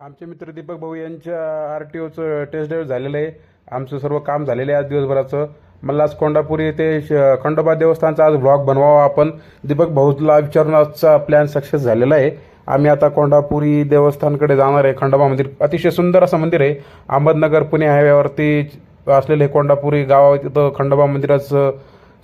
आमचे मित्र दीपक भाऊ यांच्या आर टी ओचं टेस्ट ड्राईव्ह झालेलं आहे. आमचं सर्व काम झालेलं आहे आज दिवसभराचं. मला आज कोंडापुरी ते श- खंडोबा देवस्थानचा आज ब्लॉग बनवावा आपण. दीपक भाऊला विचारून आजचा प्लॅन सक्सेस झालेला आहे. आम्ही आता कोंडापुरी देवस्थानकडे जाणार आहे. खंडोबा मंदिर अतिशय सुंदर असं मंदिर आहे. अहमदनगर पुणे हायवेवरती असलेले कोंडापुरी गाव तिथं खंडोबा मंदिराचं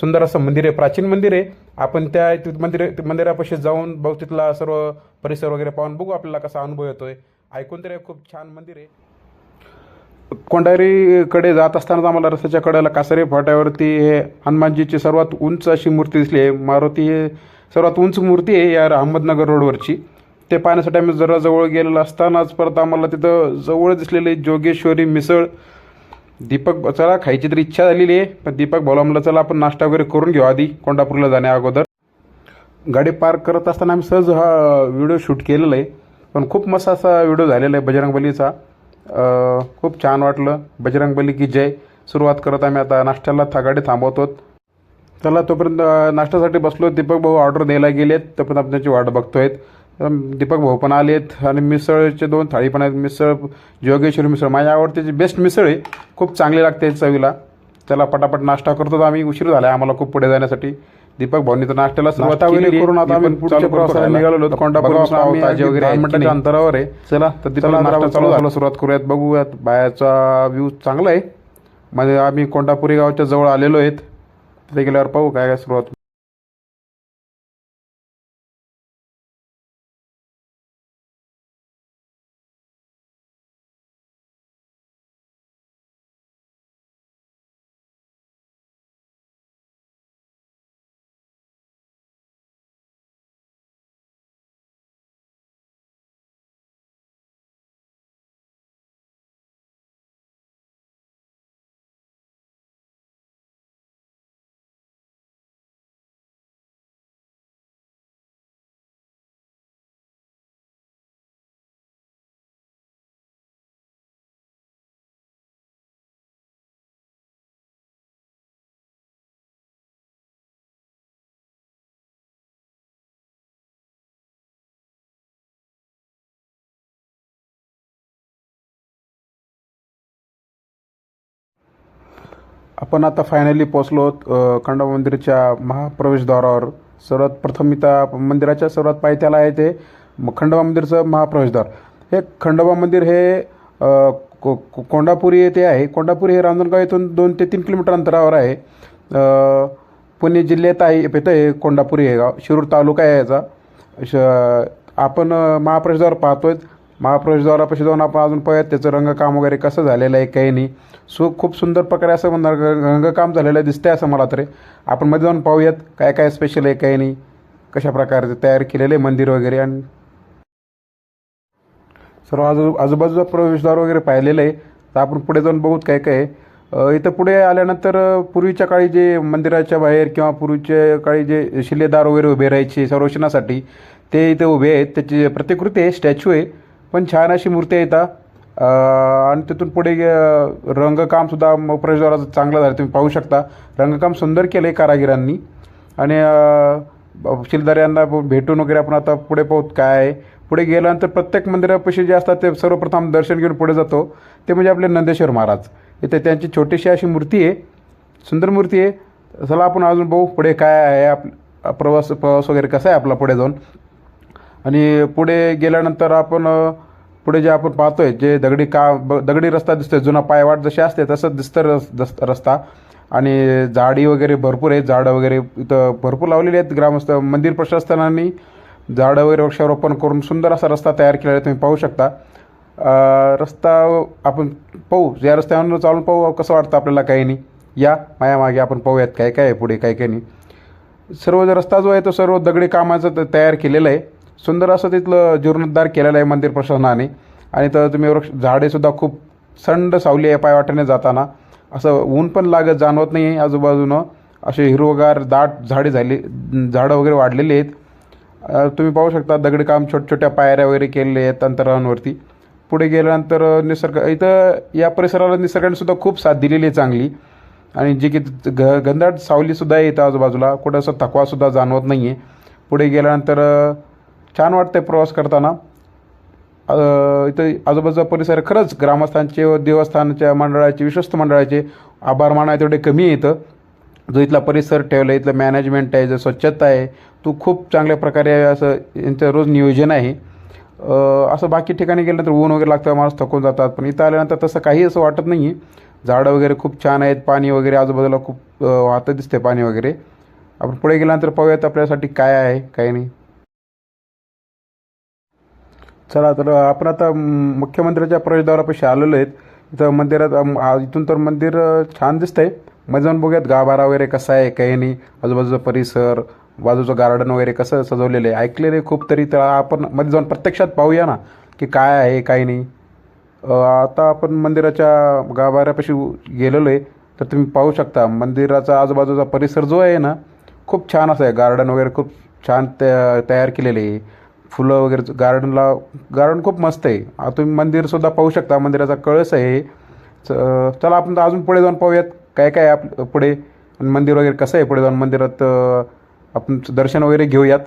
सुंदर असं मंदिर आहे. प्राचीन मंदिर आहे. आपण त्या तिथं मंदिर मंदिरापाशी जाऊन बघू तिथला सर्व परिसर वगैरे पाहून बघू आपल्याला कसा अनुभव येतोय. ऐकून तरी खूप छान मंदिर आहे. कोंडारीकडे जात असतानाच आम्हाला रस्त्याच्या कडेला कासारे फाट्यावरती हे हनुमानजीची सर्वात उंच अशी मूर्ती दिसली आहे. मारुती हे सर्वात उंच मूर्ती आहे या अहमदनगर रोडवरची. ते पाहण्यासाठी आम्ही जरा जवळ गेलेलो असतानाच परत आम्हाला तिथं जवळ दिसलेली जोगेश्वरी मिसळ दीपक चला खायची तरी इच्छा झालेली आहे. पण दीपक भाऊला म्हणलं चला आपण नाश्ता वगैरे करून घेऊ आधी कोंडापूरला जाण्या अगोदर. गाडी पार्क करत असताना आम्ही सहज हा व्हिडिओ शूट केलेला आहे. पण खूप मस्त असा व्हिडिओ झालेला आहे बजरंगबलीचा खूप छान वाटलं. बजरंगबली की जय. सुरुवात करत आम्ही आता नाश्त्याला थगाडी थांबवतो. चला तोपर्यंत नाश्त्यासाठी बसलो. दीपक भाऊ ऑर्डर द्यायला गेलेत. तोपर्यंत आपण त्यांची वाट बघतो आहेत दीपक भाऊ पण आलेत. आणि मिसळचे दोन थाळी पण आहेत. मिसळ जोगेश्वरी मिसळ. माझ्या आवडतीची बेस्ट मिसळ आहे. खूप चांगली लागते चवीला. चला पटापट नाश्ता करतो. आम्ही उशीर झाला आहे आम्हाला खूप पुढे जाण्यासाठी. दीपक भाऊनी तर नाश्त्याला सुरुवात केली करून आता आम्ही पुढच्या प्रवासाला निघालो कोंडापूर आम्ही ताजी वगैरे मिनिटाच्या अंतरावर आहे. चला तर दीपक नाश्ता चालू झाला. सुरुवात करूयात बघूयात. बाहेरचा व्ह्यू चांगला आहे. म्हणजे आम्ही कोंडापुरी गावाच्या जवळ आलेलो आहेत. तिथे गेल्यावर पाहू काय काय सुरुवात आपण आता फायनली पोचलो आहोत, खंडोबा मंदिरच्या महाप्रवेशद्वारावर. सर्वात प्रथम इथं मंदिराच्या सर्वात पायथ्याला आहे ते खंडोबा मंदिरचं महाप्रवेशद्वार. हे खंडोबा मंदिर हे को- कोंडापुरी येथे आहे. कोंडापुरी हे रांजणगाव येथून दोन ते तीन किलोमीटर अंतरावर आहे. पुणे जिल्ह्यात आहे येतं आहे कोंडापुरी हे गाव. शिरूर तालुका आहे याचा. श आपण महाप्रवेशद्वार पाहतो आहे महाप्रवेशद्वारापाशी जाऊन आपण अजून पाहूयात त्याचं रंगकाम वगैरे कसं झालेलं आहे काही नाही. सो खूप सुंदर प्रकारे असं म्हणणार रंगकाम झालेलं दिसतंय असं मला तरी. आपण मध्ये जाऊन पाहूयात काय काय स्पेशल आहे काही नाही. कशा प्रकारचं तयार केलेलं आहे मंदिर वगैरे आणि सर्व आजू आजूबाजूचा प्रवेशद्वार वगैरे पाहिलेलं आहे. तर आपण पुढे जाऊन बघूत काय काय आहे. इथं पुढे आल्यानंतर पूर्वीच्या काळी जे मंदिराच्या बाहेर किंवा पूर्वीच्या काळी जे शिलेदार वगैरे उभे राहायचे संरक्षणासाठी ते इथे उभे आहेत. त्याची प्रतिकृती आहे स्टॅच्यू आहे. पण छान अशी मूर्ती येतात आणि तिथून पुढे रंगकामसुद्धा म- प्रवेशद्वाराचं चांगलं झालं. तुम्ही पाहू शकता. रंगकाम सुंदर केलं आहे कारागिरांनी. आणि शिलदार यांना भेटून वगैरे आपण आता पुढे पाहूत काय आहे. पुढे गेल्यानंतर प्रत्येक मंदिरापाशी जे असतात ते सर्वप्रथम दर्शन घेऊन पुढे जातो. ते म्हणजे आपले नंदेश्वर महाराज. इथे त्यांची छोटीशी अशी मूर्ती आहे. सुंदर मूर्ती आहे. चला आपण अजून बघू पुढे काय आहे. आप प्रवास प्रवास वगैरे कसा आहे आपला पुढे जाऊन. आणि पुढे गेल्यानंतर आपण पुढे जे आपण पाहतोय जे दगडी का ब- दगडी रस्ता दिसतोय जुना पायवाट जशी असते तसंच दिसतं रस रस्ता. आणि झाडी वगैरे भरपूर आहेत झाडं वगैरे इथं भरपूर लावलेली आहेत ग्रामस्थ मंदिर प्रशासनाने झाडं वगैरे वृक्षारोपण करून सुंदर असा रस्ता तयार केलेला आहे तुम्ही पाहू शकता. रस्ता आपण पाहू या रस्त्यावर चालून पाहू कसं वाटतं आपल्याला काही नाही. या मायामागे आपण पाहूयात काय काय आहे पुढे काय काय नाही. सर्व जो रस्ता जो आहे तो सर्व दगडी कामाचं तयार केलेलं आहे. सुंदर असं तिथलं जीर्णोद्धार केलेलं आहे मंदिर प्रशासनाने. आणि तर तुम्ही वृक्ष झाडेसुद्धा खूप थंड सावली आहे पायवाट्याने जाताना. असं ऊन पण लागत जाणवत नाही आहे आजूबाजूनं. असे हिरवगार दाट झाडे झाली झाडं वगैरे वाढलेली आहेत. तुम्ही पाहू शकता दगडी काम छोट्या छोट्या पायऱ्या वगैरे केलेले आहेत अंतरांवरती पुढे गेल्यानंतर निसर्ग इथं या परिसराला निसर्गाने सुद्धा खूप साथ दिलेली आहे चांगली. आणि जी की घ घनदाट सावलीसुद्धा येतं आजूबाजूला. कुठं असं थकवासुद्धा जाणवत नाही आहे पुढे गेल्यानंतर छान वाटतं प्रवास करताना. इथं आजूबाजूचा परिसर खरंच ग्रामस्थांचे व देवस्थानच्या मंडळाचे विश्वस्त मंडळाचे आभार मानाय तेवढे कमी येतं जो इथला परिसर ठेवला इथलं मॅनेजमेंट आहे जो स्वच्छता आहे तो खूप चांगल्या प्रकारे असं यांचं रोज नियोजन आहे. असं बाकी ठिकाणी गेल्यानंतर ऊन वगैरे लागतं माणूस थकून जातात. पण इथं आल्यानंतर तसं काही असं वाटत नाही आहे झाडं वगैरे खूप छान आहेत पाणी वगैरे आजूबाजूला खूप वाहतं दिसते पाणी वगैरे. आपण पुढे गेल्यानंतर पाहूयात आपल्यासाठी काय आहे काय नाही. चला तर आपण आता मुख्यमंत्र्याच्या प्रवेशद्वारापाशी आलेलो आहेत. इथं मंदिरात इथून तर मंदिर छान छान दिसतंय. मध्ये जाऊन बघूयात गाभारा वगैरे कसा आहे काही नाही. आजूबाजूचा परिसर बाजूचं गार्डन वगैरे कसं सजवलेलं आहे. ऐकलेलं आहे खूप तरी तर आपण मध्ये जाऊन प्रत्यक्षात पाहूया ना की काय आहे काय नाही. आता आपण मंदिराच्या गाभाऱ्यापाशी गेलेलो आहे. तर तुम्ही पाहू शकता मंदिराचा आजूबाजूचा परिसर जो आहे ना खूप छान असा आहे. गार्डन वगैरे खूप छान तया तयार केलेले आहे. फुलं वगैरे गार्डनला गार्डन खूप मस्त आहे. तुम्ही मंदिरसुद्धा पाहू शकता. मंदिराचा कळस आहे च- चला आपण अजून पुढे जाऊन पाहूयात. काय काय आप पुढे? मंदिर वगैरे कसं आहे? पुढे जाऊन मंदिरात आपण दर्शन वगैरे घेऊयात.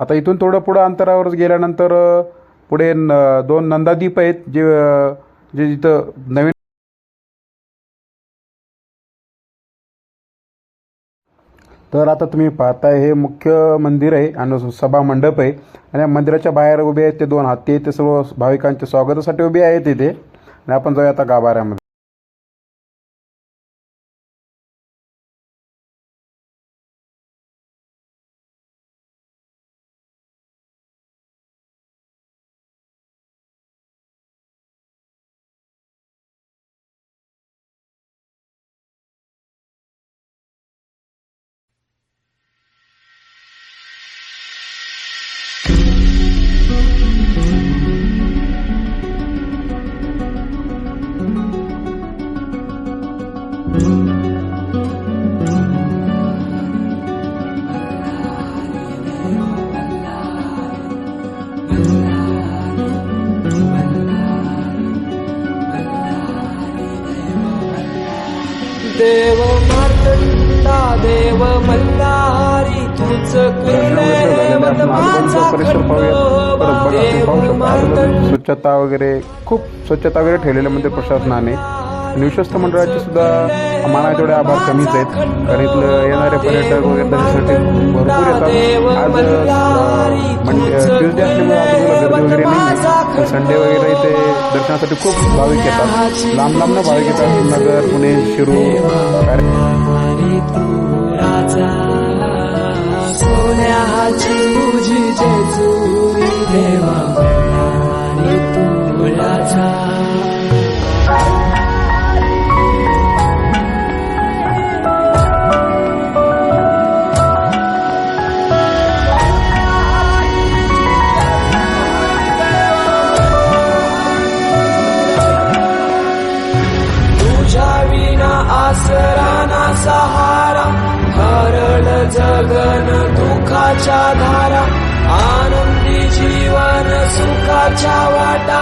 आता इथून थोडं पुढं अंतरावर गेल्यानंतर पुढे न दोन नंदादीप आहेत. जे जे जिथं नवीन तर आता तुम्ही पाहताय हे मुख्य मंदिर आहे आणि सभा मंडप आहे. आणि या मंदिराच्या बाहेर उभे आहेत ते दोन हत्ती ते सर्व भाविकांच्या स्वागतासाठी उभे आहेत इथे. आणि आपण जाऊया आता गाभाऱ्यामध्ये. देव मार्तंडा देव मल्हारी तुझ कुले हेमंत माझा परिसर पाहूयात. परत बघा तुम्ही पाहू देव शकता. मार्तंड स्वच्छता वगैरे खूप स्वच्छता वगैरे ठेवलेलं मंदिर प्रशासनाने. विश्वस्त मंडळाचे सुद्धा मला तेवढे आभार कमीच आहेत. कारण इथलं येणारे पर्यटक वगैरे त्याच्यासाठी भरपूर येतात. आज ट्युजडे असल्यामुळे आजूबाजूला गर्दी वगैरे नाही संडे वगैरे इथे दर्शनासाठी खूप भाविक येतात. लांब लांब भाविक येतात. नगर पुणे शिरूर आणि सोन्याची तुझी देवा. जगन दुखाच्या धारा आनंदी जीवन सुखाच्या वाटा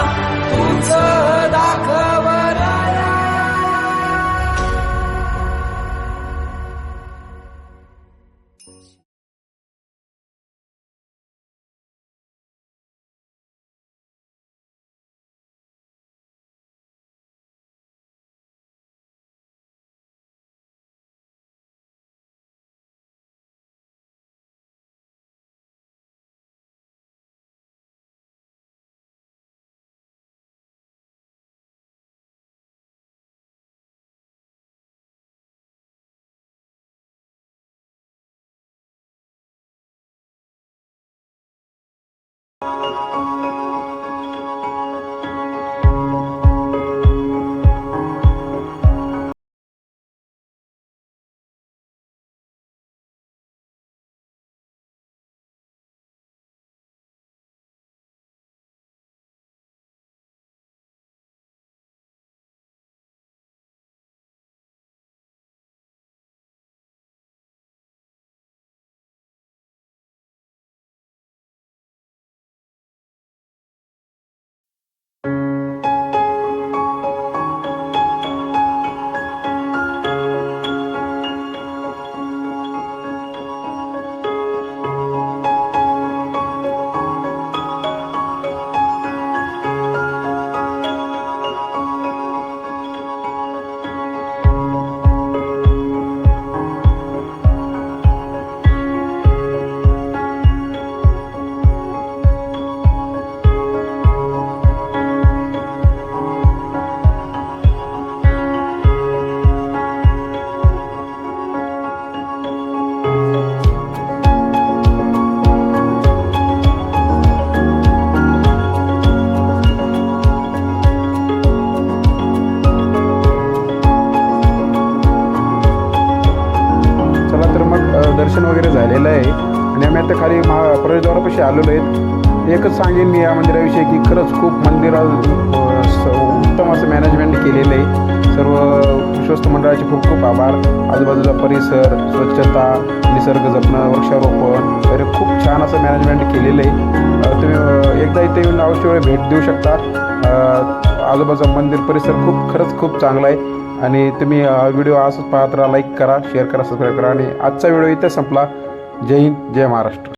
प्रवेशद्वारापाशी आलेलो आहेत. एकच सांगेन मी या मंदिराविषयी की खरंच खूप मंदिरा स- उत्तम असं मॅनेजमेंट केलेलं आहे. सर्व विश्वस्त मंडळाचे खूप खूप आभार. आजूबाजूचा परिसर स्वच्छता निसर्ग जपणं वृक्षारोपण वगैरे खूप छान असं मॅनेजमेंट केलेलं आहे. तुम्ही एकदा इथे येऊन अवश्य वेळ भेट देऊ शकता. आजूबाजूचा मंदिर परिसर खूप खरंच खूप चांगला आहे. आणि तुम्ही व्हिडिओ असंच पाहत राहा लाईक करा शेअर करा सबस्क्राईब करा. आणि आजचा व्हिडिओ इथे संपला. जय हिंद जय महाराष्ट्र.